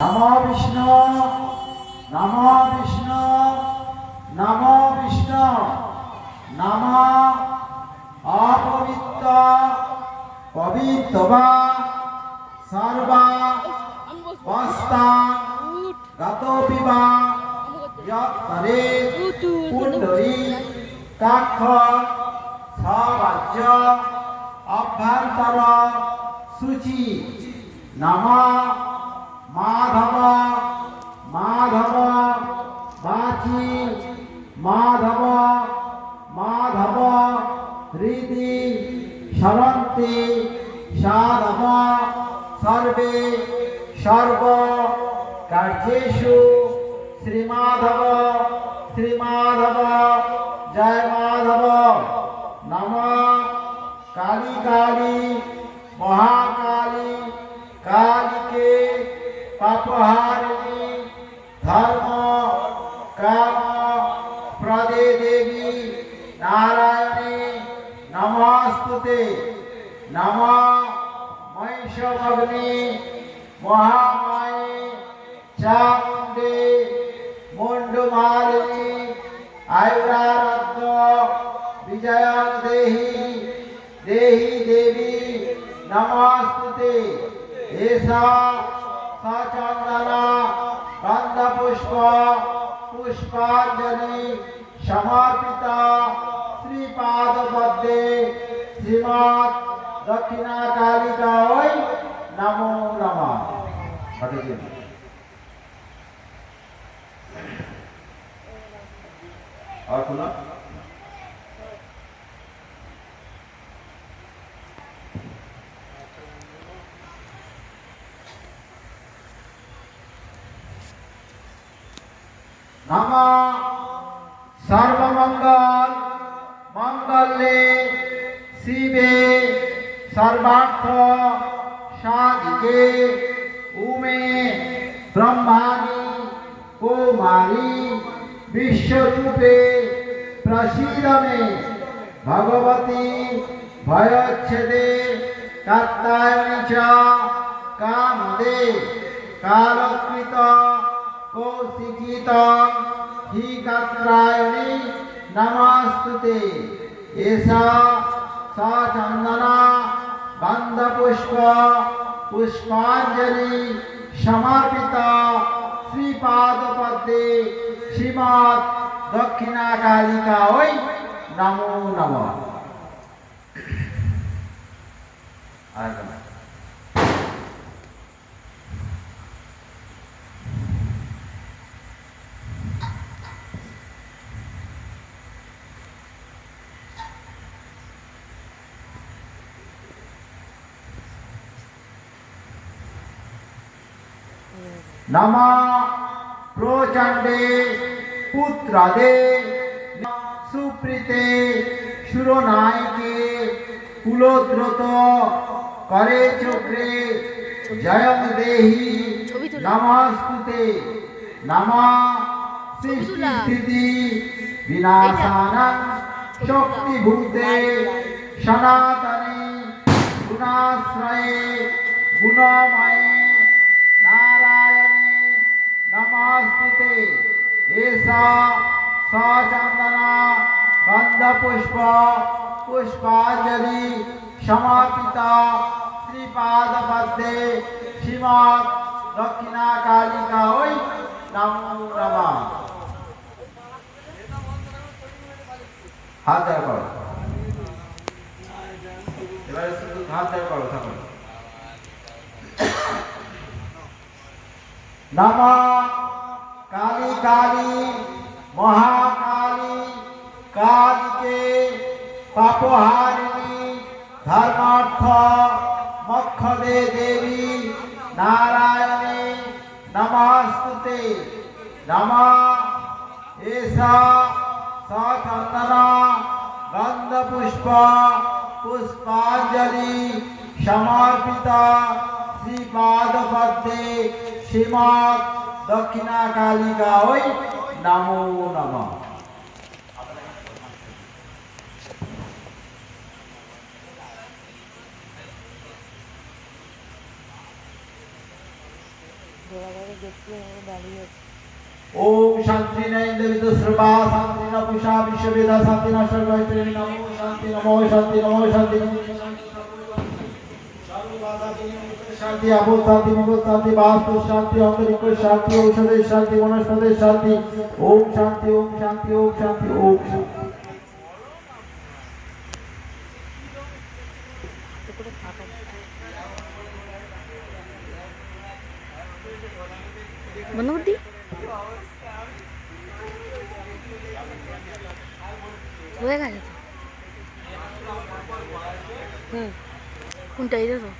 নম বিষ্ণু নম বিষ্ণু নম বিষ্ণু, নম অপবিত্র, পবিত্রবা, সর্বা, বস্তা গত পিবা যৎপরে কুণ্ডলী কাক্ষ, সবাজ্য, অভ্যন্তর, সূচি, নম মাধব মাধব, বাচি, মাধব মাধব, হৃদি সরন্তি সাধব, সর্বে, সর্ব, কার্যেষু, শ্রীমাধব শ্রীমাধব, জয় মাধব। নম কালী কালী মহাকালী পাপহারিণী ধর্ম, কাম, প্রদে দেবী, নারায়ণী নমস্তুতে। নম মহিষভগ্নি মহামায়ে, চামুণ্ডে মুন্ডুমালিনী আয়ুরারোগ্য বিজয়ং দেহি দেহি দেবী, নমস্তুতে। এষা সচন্দন গন্ধপুষ্প পুষ্পাঞ্জলি সমর্পিত শ্রীপাদ পদ্মে শ্রীমৎ দক্ষিণা কালিকা নমো নমঃ। আর শোনা নম সর্বমঙ্গল মঙ্গলে শিবে সর্বার্থ সাধিকে উমে ব্রহ্মাণি কুমারী বিশ্বরূপে প্রসীদমে ভগবতী ভয়চ্ছেদে কাত্তায়নি চ কামদে কালকৃত কৌশিকিত হি কাত্রায়ণী নমস্তুতে এষা সচন্দনা গন্ধপুষ্প পুষ্পাঞ্জলি সমর্পিত শ্রীপাদ পদ্মে শ্রীমৎ দক্ষিণা কালিকা ওই নমো নম আর নম প্রচণ্ডে পুত্রাদে সুপ্রীতে সুরনায়কে কুলোদ্রত করে চক্রে জয়ং দেহি। নমস্তুতে নম তোলা। সৃষ্টি বিনাশানং শক্তিভূতে সনাতনে গুণাশ্রয়ে গুণময়ে নমস্তুতে এষা সচন্দনা গন্ধপুষ্প পুষ্পাঞ্জলি সমাপিত শ্রীপাদ পদ্মে শ্রীমৎ দক্ষিণা কালিকা ওই নমো নমঃ হাত দেওয়া করো। এবারে শুধু হাত দেওয়া করো, থাকো। নম কালী কালী, মহাকালী, কালীকে পাপহারিণী, ধর্মার্থ মক্ষদে দেবী, নারায়ণী নমস্তুতে। নম এষা সচন্দন গন্ধপুষ্প পুষ্পাঞ্জলি সমর্পিত শ্রীপাদ পদ্মে শ্রীমৎ দক্ষিণা কালিকা ওই নামো নম। ওম শান্তি নৈন্দ্রিত শ্রবা শান্তি ন পুষা বিশ্ববেদা শান্তি ন সর্বত্র নমো শান্তি নমো শান্তি নমো শান্তি। শান্তি, আবুল শান্তি বিপুল শান্তি বাস্তু শান্তি অন্তরিক শান্তি ঔষধের শান্তি বনস্পতির শান্তি। ওম শান্তি ওম শান্তি ওম শান্তি ওম শান্তি। বন্ধ করে হয়ে গেছে তো? হুম। কোনটা, এই তো?